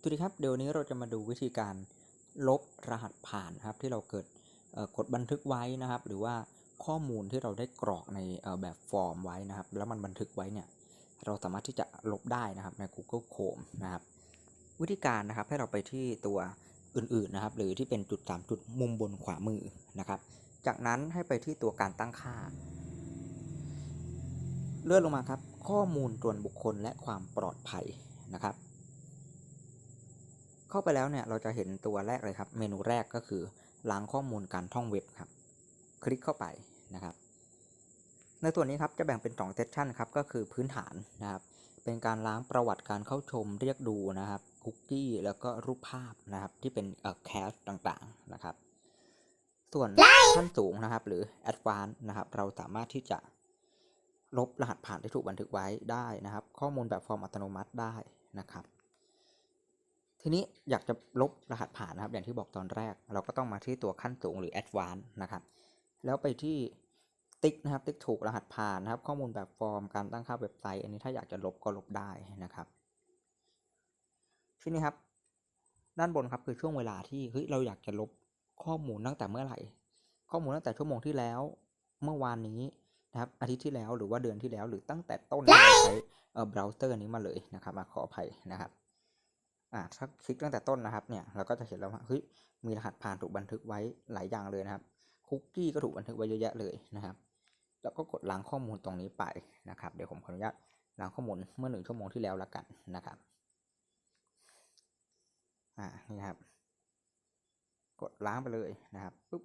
สวัสดีครับเดี๋ยวนี้เราจะมาดูวิธีการลบรหัสผ่านครับที่เราเกิดกดบันทึกไว้นะครับ หรือว่าข้อมูลที่เราได้กรอกในแบบฟอร์มไว้นะครับ แล้วมันบันทึกไว้เนี่ยเราสามารถที่จะลบได้นะครับใน Google Chrome นะครับ วิธีการนะครับให้เราไปที่ตัวอื่นๆนะครับ หรือที่เป็นจุดสามจุดมุมบนขวามือนะครับ จากนั้นให้ไปที่ตัวการตั้งค่า เลื่อนลงมาครับ ข้อมูลส่วนบุคคลและความปลอดภัยนะครับ เข้าไปแล้วเนี่ยเราจะเห็นตัวแรกเลยครับ เมนูแรกก็คือล้างข้อมูลการท่องเว็บครับ คลิกเข้าไปนะครับ ในส่วนนี้ครับจะแบ่งเป็น2เซสชันครับก็คือพื้นฐานนะครับ เป็นการล้างประวัติการเข้าชมเรียกดูนะครับคุกกี้แล้วก็รูปภาพนะครับที่เป็นเอ่อแคชต่างๆนะครับ ส่วนขั้นสูงนะครับ หรือ Advanced นะครับ เราสามารถที่จะลบรหัสผ่านที่ถูกบันทึกไว้ได้นะครับ ข้อมูลแบบฟอร์มอัตโนมัติได้นะครับ ทีนี้อยากจะลบรหัสผ่านนะครับ อย่างที่บอกตอนแรก เราก็ต้องมาที่ตัวขั้นสูงหรือ Advanced นะครับ แล้วไปที่ติ๊กนะครับ ติ๊กถูกรหัสผ่านนะครับ ข้อมูลแบบฟอร์มการตั้งค่าเว็บไซต์ อันนี้ถ้าอยากจะลบก็ลบได้นะครับ ทีนี้ครับ ด้านบนครับคือช่วงเวลาที่เฮ้ยเราอยากจะลบข้อมูลตั้งแต่เมื่อไหร่ ข้อมูลตั้งแต่ชั่วโมงที่แล้ว เมื่อวานนี้นะครับ อาทิตย์ที่แล้วหรือว่าเดือนที่แล้ว หรือตั้งแต่ต้นที่เราใช้เอ่อเบราว์เซอร์นี้มาเลยนะครับมาขออภัยนะครับ อ่าถ้าคลิกตั้งแต่ต้นนะครับเนี่ยเราก็จะเห็นแล้วว่าเฮ้ยมีรหัสผ่านถูกบันทึกไว้หลายอย่างเลยนะครับคุกกี้ก็ถูกบันทึกไว้เยอะแยะเลยนะครับ แล้วก็กดล้างข้อมูลตรงนี้ไปนะครับ เดี๋ยวผมขออนุญาตล้างข้อมูลเมื่อหนึ่งชั่วโมงที่แล้วละกันนะครับอ่านี่ครับ กดล้างไปเลยนะครับปุ๊บ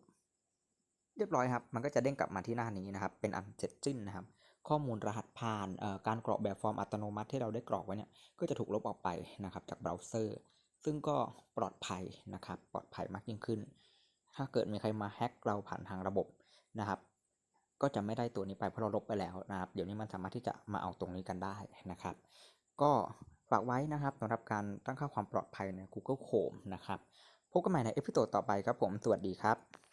เรียบร้อยครับ มันก็จะเด้งกลับมาที่หน้านี้นะครับ เป็นอันเสร็จสิ้นนะครับ ข้อมูลรหัสผ่านเอ่อการกรอกแบบฟอร์มอัตโนมัติที่เราได้กรอกไว้เนี่ยก็จะถูกลบออกไปนะครับจากเบราว์เซอร์ซึ่งก็ปลอดภัยนะครับปลอดภัยมากยิ่งขึ้น ถ้าเกิดมีใครมาแฮ็กเราผ่านทางระบบนะครับ ก็จะไม่ได้ตัวนี้ไปเพราะเราลบไปแล้วนะครับ เดี๋ยวนี้มันสามารถที่จะมาเอาตรงนี้กันได้นะครับ ก็ฝากไว้นะครับสำหรับการตั้งค่าความปลอดภัยใน Google Chrome นะครับพบกันใหม่ในเอพิโซดต่อไปครับผม สวัสดีครับ